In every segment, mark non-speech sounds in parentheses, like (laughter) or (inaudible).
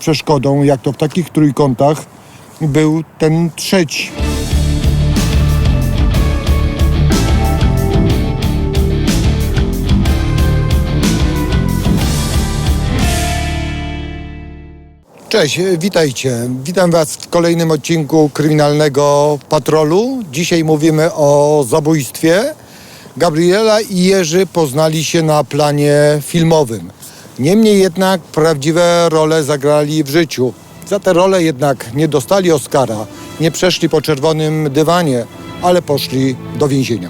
przeszkodą, jak to w takich trójkątach był ten trzeci. Cześć, witajcie. Witam Was w kolejnym odcinku Kryminalnego Patrolu. Dzisiaj mówimy o zabójstwie. Gabriela i Jerzy poznali się na planie filmowym. Niemniej jednak prawdziwe role zagrali w życiu. Za te role jednak nie dostali Oscara, nie przeszli po czerwonym dywanie, ale poszli do więzienia.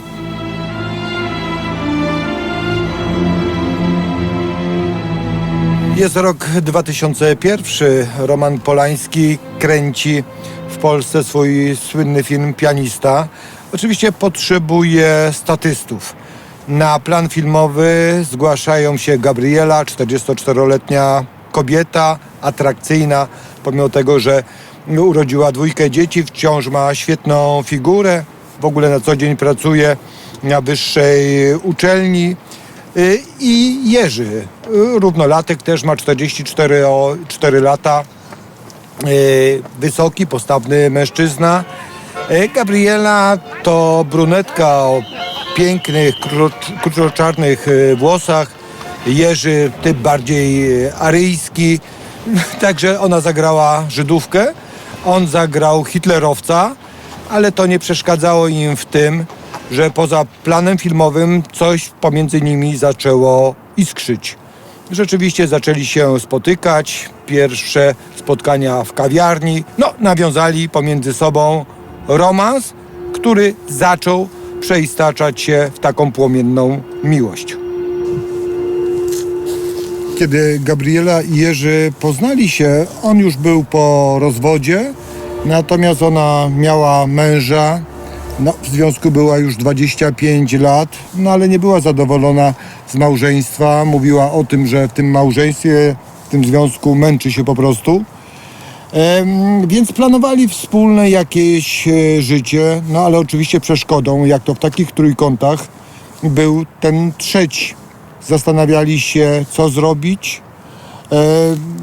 Jest rok 2001. Roman Polański kręci w Polsce swój słynny film Pianista. Oczywiście potrzebuje statystów. Na plan filmowy zgłaszają się Gabriela, 44-letnia kobieta, atrakcyjna, pomimo tego, że urodziła dwójkę dzieci, wciąż ma świetną figurę, w ogóle na co dzień pracuje na wyższej uczelni. Y, I Jerzy, równolatek, też ma 44 o 4 lata, y, wysoki, postawny mężczyzna. Y, Gabriela to brunetka o pięknych, krótkoczarnych y, włosach. Jerzy typ bardziej y, aryjski. (laughs) Także ona zagrała Żydówkę, on zagrał hitlerowca, ale to nie przeszkadzało im w tym, że poza planem filmowym coś pomiędzy nimi zaczęło iskrzyć. Rzeczywiście zaczęli się spotykać, pierwsze spotkania w kawiarni. No, nawiązali pomiędzy sobą romans, który zaczął przeistaczać się w taką płomienną miłość. Kiedy Gabriela i Jerzy poznali się, on już był po rozwodzie, natomiast ona miała męża. No, w związku była już 25 lat, no ale nie była zadowolona z małżeństwa. Mówiła o tym, że w tym małżeństwie, w tym związku męczy się po prostu. Więc planowali wspólne jakieś e, życie, no ale oczywiście przeszkodą, jak to w takich trójkątach, był ten trzeci. Zastanawiali się, co zrobić.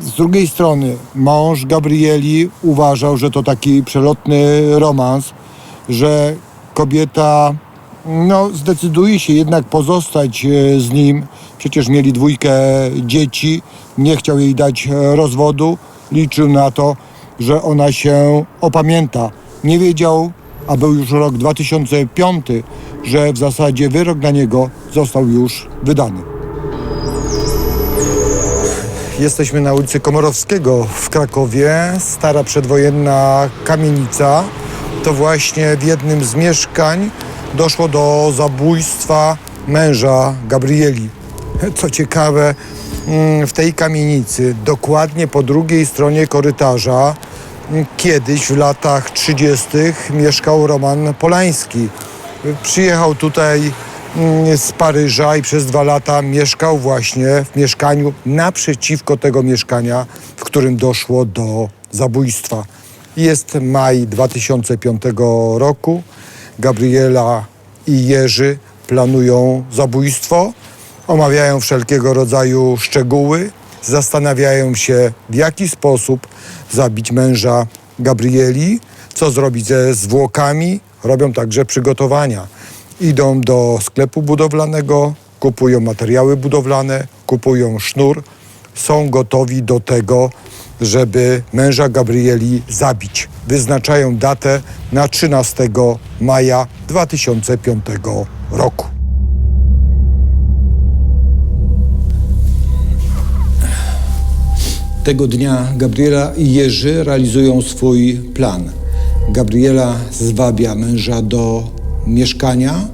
Z drugiej strony, mąż Gabrieli uważał, że to taki przelotny romans, że kobieta no, zdecyduje się jednak pozostać e, z nim. Przecież mieli dwójkę dzieci, nie chciał jej dać e, rozwodu. Liczył na to, że ona się opamięta. Nie wiedział, a był już rok 2005, że w zasadzie wyrok na niego został już wydany. Jesteśmy na ulicy Komorowskiego w Krakowie. Stara przedwojenna kamienica. To właśnie w jednym z mieszkań doszło do zabójstwa męża Gabrieli. Co ciekawe, w tej kamienicy, dokładnie po drugiej stronie korytarza, mm, kiedyś w latach 30. mieszkał Roman Polański. Przyjechał tutaj mm, z Paryża i przez dwa lata mieszkał właśnie w mieszkaniu naprzeciwko tego mieszkania, w którym doszło do zabójstwa. Jest maj 2005 roku. Gabriela i Jerzy planują zabójstwo, omawiają wszelkiego rodzaju szczegóły, zastanawiają się, w jaki sposób zabić męża Gabrieli, co zrobić ze zwłokami, robią także przygotowania. Idą do sklepu budowlanego, kupują materiały budowlane, kupują sznur, są gotowi do tego, żeby męża Gabrieli zabić. Wyznaczają datę na 13 maja 2005 roku. Tego dnia Gabriela i Jerzy realizują swój plan. Gabriela zwabia męża do mieszkania.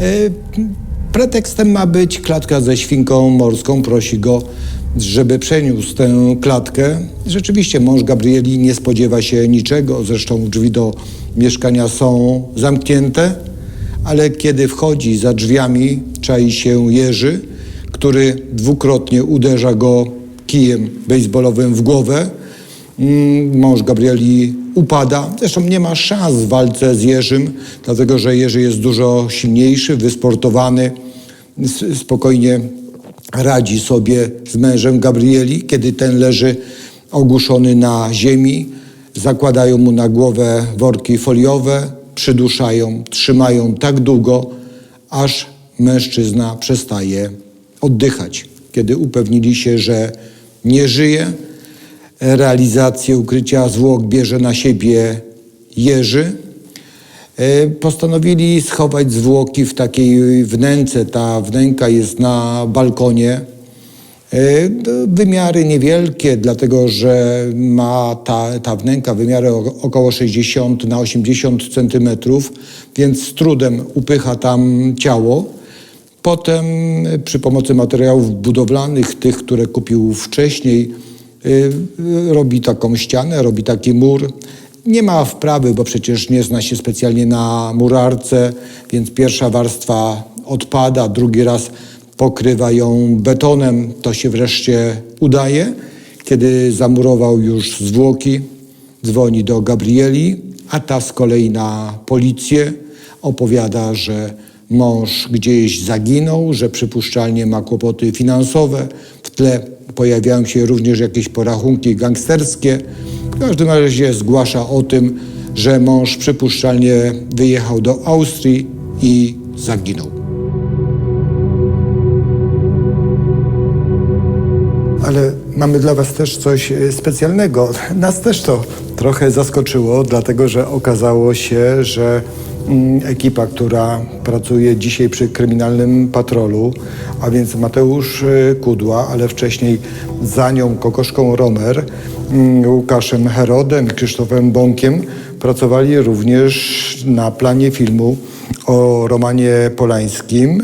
E, Pretekstem ma być klatka ze świnką morską. Prosi go, żeby przeniósł tę klatkę. Rzeczywiście mąż Gabrieli nie spodziewa się niczego. Zresztą drzwi do mieszkania są zamknięte, ale kiedy wchodzi za drzwiami, czai się Jerzy, który dwukrotnie uderza go kijem bejsbolowym w głowę. Mm, Mąż Gabrieli upada. Zresztą nie ma szans w walce z Jerzym, dlatego że Jerzy jest dużo silniejszy, wysportowany, spokojnie radzi sobie z mężem Gabrieli, kiedy ten leży ogłuszony na ziemi, zakładają mu na głowę worki foliowe, przyduszają, trzymają tak długo, aż mężczyzna przestaje oddychać. Kiedy upewnili się, że nie żyje, realizację ukrycia zwłok bierze na siebie Jerzy. E, Postanowili schować zwłoki w takiej wnęce. Ta wnęka jest na balkonie. E, Wymiary niewielkie, dlatego że ma ta, ta wnęka wymiary około 60 na 80 centymetrów, więc z trudem upycha tam ciało. Potem e, przy pomocy materiałów budowlanych, tych, które kupił wcześniej, y, y, robi taką ścianę, robi taki mur. Nie ma wprawy, bo przecież nie zna się specjalnie na murarce, więc pierwsza warstwa odpada, drugi raz pokrywa ją betonem. To się wreszcie udaje. Kiedy zamurował już zwłoki, dzwoni do Gabrieli, a ta z kolei na policję opowiada, że mąż gdzieś zaginął, że przypuszczalnie ma kłopoty finansowe. W tle pojawiają się również jakieś porachunki gangsterskie. W każdym razie zgłasza o tym, że mąż przypuszczalnie wyjechał do Austrii i zaginął. Ale mamy dla Was też coś e, specjalnego. Nas też to trochę zaskoczyło, dlatego że okazało się, że ekipa, która pracuje dzisiaj przy kryminalnym patrolu, a więc Mateusz e, Kudła, ale wcześniej za nią Kokoszką Romer, mm, Łukaszem Herodem Krzysztofem Bąkiem, pracowali również na planie filmu o Romanie Polańskim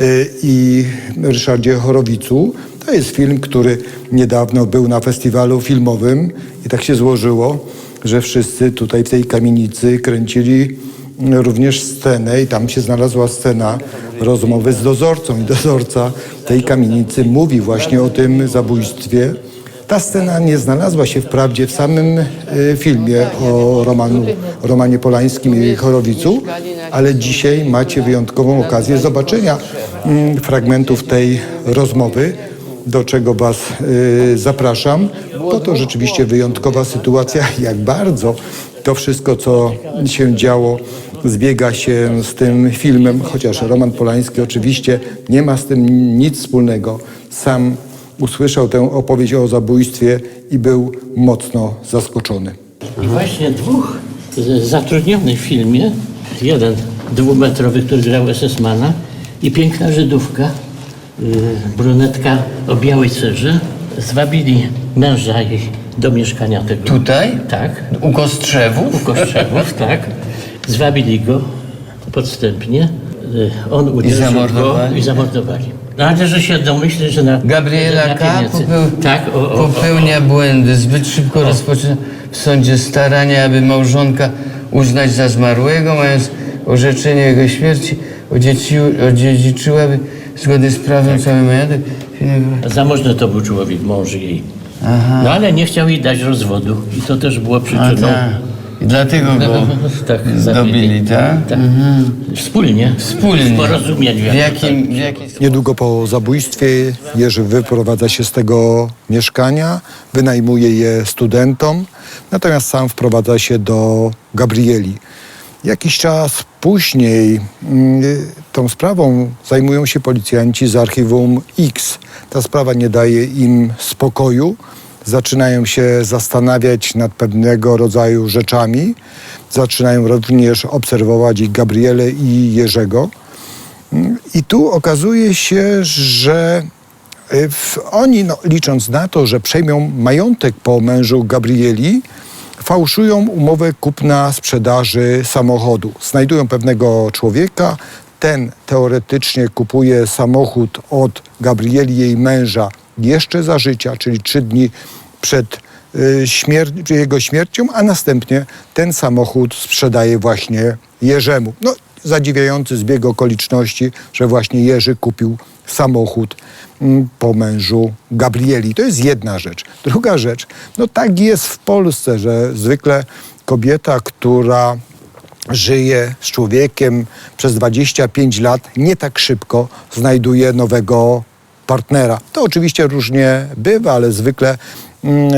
y, i Ryszardzie Chorowicu. To jest film, który niedawno był na festiwalu filmowym i tak się złożyło, że wszyscy tutaj w tej kamienicy kręcili również scenę i tam się znalazła scena rozmowy z dozorcą i dozorca tej kamienicy mówi właśnie o tym zabójstwie. Ta scena nie znalazła się wprawdzie w samym y, filmie o Romanu, Romanie Polańskim i Chorowicu, ale dzisiaj macie wyjątkową okazję zobaczenia mm, fragmentów tej rozmowy, do czego Was y, zapraszam, bo to rzeczywiście wyjątkowa sytuacja, jak bardzo to wszystko, co się działo, zbiega się z tym filmem, chociaż Roman Polański oczywiście nie ma z tym nic wspólnego. Sam usłyszał tę opowieść o zabójstwie i był mocno zaskoczony. I właśnie dwóch zatrudnionych w filmie, jeden dwumetrowy, który grał SS-mana i piękna Żydówka, y, brunetka o białej cerze, zwabili męża jej do mieszkania tego. Tutaj? Tak, U Kostrzewów? u Kostrzewów, tak. Zwabili go podstępnie, y, on uderzył go zamordowali? i zamordowali. No ale że się domyślę, że na Gabriela na K. Popeł... Tak, o, o, o, popełnia błędy. Zbyt szybko rozpoczyna w sądzie starania, aby małżonka uznać za zmarłego, mając orzeczenie o jego śmierci, odzieci- odziedziczyłaby zgodnie z prawem cały majątek. Zamożny to był człowiek, mąż jej. No ale nie chciał jej dać rozwodu i to też było przyczyną. Tak. I dlatego go tak, dobili, tak? tak. Wspólnie. Wspólnie. W porozumieniu. W jak jakim, w jakim Niedługo po zabójstwie Jerzy wyprowadza się z tego mieszkania, wynajmuje je studentom, natomiast sam wprowadza się do Gabrieli. Jakiś czas później mm, tą sprawą zajmują się policjanci z archiwum X. Ta sprawa nie daje im spokoju. Zaczynają się zastanawiać nad pewnego rodzaju rzeczami. Zaczynają również obserwować i i Jerzego. I tu okazuje się, że y, oni, no, licząc na to, że przejmą majątek po mężu Gabrieli, fałszują umowę kupna-sprzedaży samochodu. Znajdują pewnego człowieka, ten teoretycznie kupuje samochód od Gabrieli, jej męża, jeszcze za życia, czyli trzy dni przed y, śmier- jego śmiercią, a następnie ten samochód sprzedaje właśnie Jerzemu. No, zadziwiający zbieg okoliczności, że właśnie Jerzy kupił samochód mm, po mężu Gabrieli. To jest jedna rzecz. Druga rzecz, no tak jest w Polsce, że zwykle kobieta, która żyje z człowiekiem przez 25 lat, nie tak szybko znajduje nowego partnera. To oczywiście różnie bywa, ale zwykle mm,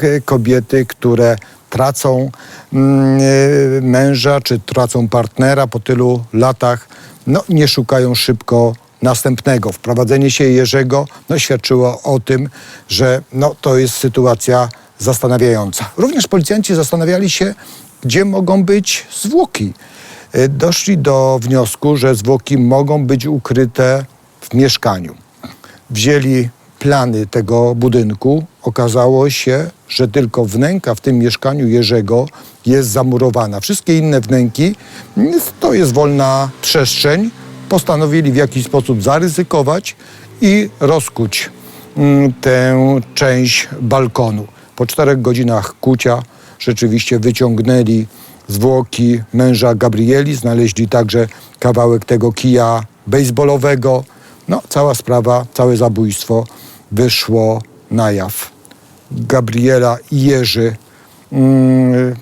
e, kobiety, które tracą mm, e, męża czy tracą partnera po tylu latach, no, nie szukają szybko następnego. Wprowadzenie się Jerzego no, świadczyło o tym, że no, to jest sytuacja zastanawiająca. Również policjanci zastanawiali się, gdzie mogą być zwłoki. E, Doszli do wniosku, że zwłoki mogą być ukryte w mieszkaniu. Wzięli plany tego budynku. Okazało się, że tylko wnęka w tym mieszkaniu Jerzego jest zamurowana. Wszystkie inne wnęki mm, to jest wolna przestrzeń. Postanowili w jakiś sposób zaryzykować i rozkuć mm, tę część balkonu. Po czterech godzinach kucia rzeczywiście wyciągnęli zwłoki męża Gabrieli, znaleźli także kawałek tego kija baseballowego. No, cała sprawa, całe zabójstwo wyszło na jaw. Gabriela i Jerzy mm,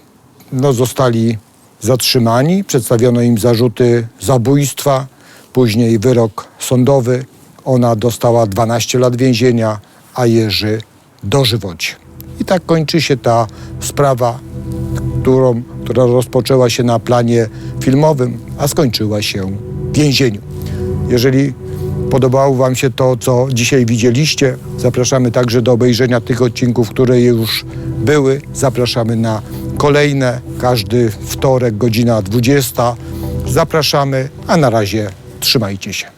no, zostali zatrzymani, przedstawiono im zarzuty zabójstwa, później wyrok sądowy. Ona dostała 12 lat więzienia, a Jerzy dożywocie. I tak kończy się ta sprawa, którą, która rozpoczęła się na planie filmowym, a skończyła się w więzieniu. Jeżeli podobało Wam się to, co dzisiaj widzieliście, zapraszamy także do obejrzenia tych odcinków, które już były. Zapraszamy na kolejne, każdy wtorek, godzina 20. Zapraszamy, a na razie trzymajcie się.